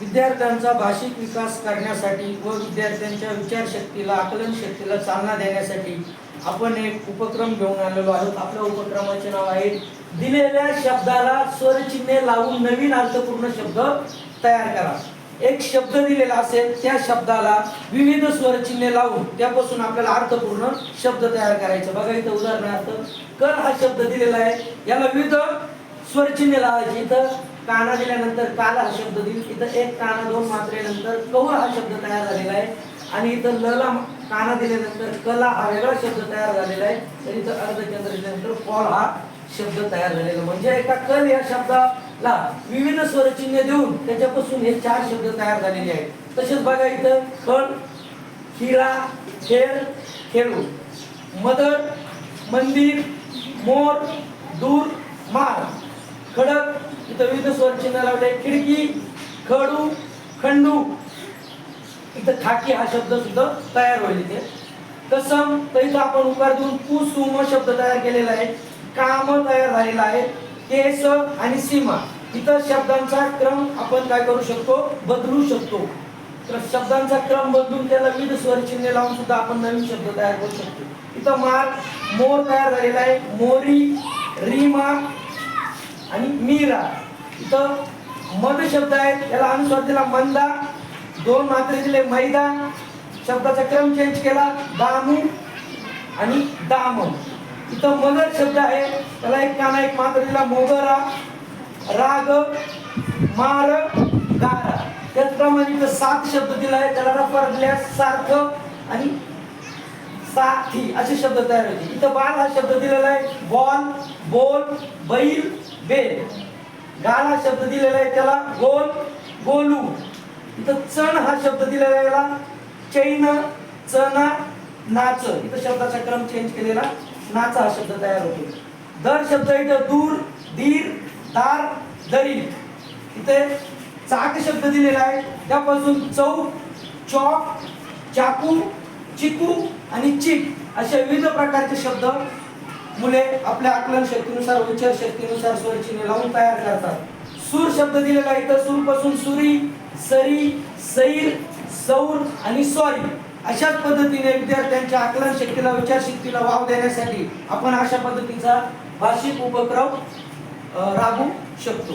विद्यार्थ्यांचा भाषिक विकास करण्यासाठी व विद्यार्थ्यांच्या विचारशक्तीला आकलन शक्तीला चालना देण्यासाठी आपण एक उपक्रम घेऊन आलेलो आहोत. आपल्या उपक्रमाचे नाव आहे दिलेल्या शब्दाला स्वरचिन्हे लावून नवीन अर्थपूर्ण शब्द तयार करा. एक शब्द दिलेला असेल त्या शब्दाला विविध स्वरचिन्हे लावून त्यापासून आपल्याला अर्थपूर्ण शब्द तयार करायचं. बघा इथं उदाहरणार्थ कर हा शब्द दिलेला आहे. याला विविध स्वरचिन्हे लावायची. इथं काना दिल्यानंतर काला हा शब्द देईल इथं एक काना दोन मात्रेनंतर कौर हा शब्द तयार झालेला आहे. आणि इथं लला काना दिल्यानंतर कला हा वेगळा शब्द तयार झालेला आहे. तर इथं अर्धचंद्र दिल्यानंतर कॉल हा शब्द तयार झालेला. म्हणजे एका कल या शब्दाला विविध स्वरचिन्ह देऊन त्याच्यापासून हे चार शब्द तयार झालेले आहेत. तसेच बघा इथं खळ हिरा खेळ खेळू मदर मंदिर मोर दूर मार. खडक इथं विविध लावले. खिडकी खडू खंडू. इथं खाकी हा शब्द सुद्धा तयार होईल इथे. कसम तर इथं आपण उकार देऊन कुसुम शब्द तयार केलेला आहे. काम तयार झालेला आहे. केस आणि सीमा. इथं शब्दांचा क्रम आपण काय करू शकतो? बदलू शकतो. तर शब्दांचा क्रम बदलून त्याला विविध स्वरचिन्हे लावून सुद्धा आपण नवीन शब्द तयार करू शकतो. इथं मार मोर तयार झालेला आहे. मोरी रीमा आणि मीरा. इथं मद शब्द आहे याला अनुस्वार दिला मंदा दोन मात्रे दिले मैदा शब्दाचा क्रम चेंज केला दामू आणि दाम. इथं मगर शब्द आहे त्याला एक काना एक मात्र दिला मोगरा राग मार गारा. त्याचप्रमाणे इथं सात शब्द दिला आहे त्याला रफर दिल्यास सारखं आणि साथी असे शब्द तयार होते इथं बाल हा शब्द दिलेला आहे बॉल बोल बैल बेल. गाल हा शब्द दिलेला आहे त्याला गोल गोलू. इथं चण हा शब्द दिलेला आहे याला. चैन चना नाच. इथं शब्दाचा क्रम चेंज केलेला. नाच हा शब्द तयार होतो. दर शब्द इथं दूर धीर दार दरी. इथे चाक शब्द दिलेला आहे. त्यापासून चौक चॉक चाकू चिकू आणि चिक असे विविध प्रकारचे शब्द मुले आपल्या आकलन शक्तीनुसार उच्चार शक्तीनुसार स्वरचिन्हे लावून तयार करतात. सूर शब्द दिलेला आहे तर सूरपासून सुरी सरी सैर सौर आणि सॉरी अशाच पद्धतीने विद्यार्थ्यांच्या आकलन शक्तीला विचार शक्तीला वाव देण्यासाठी आपण अशा पद्धतीचा भाषिक उपक्रम राबू राबवू शकतो.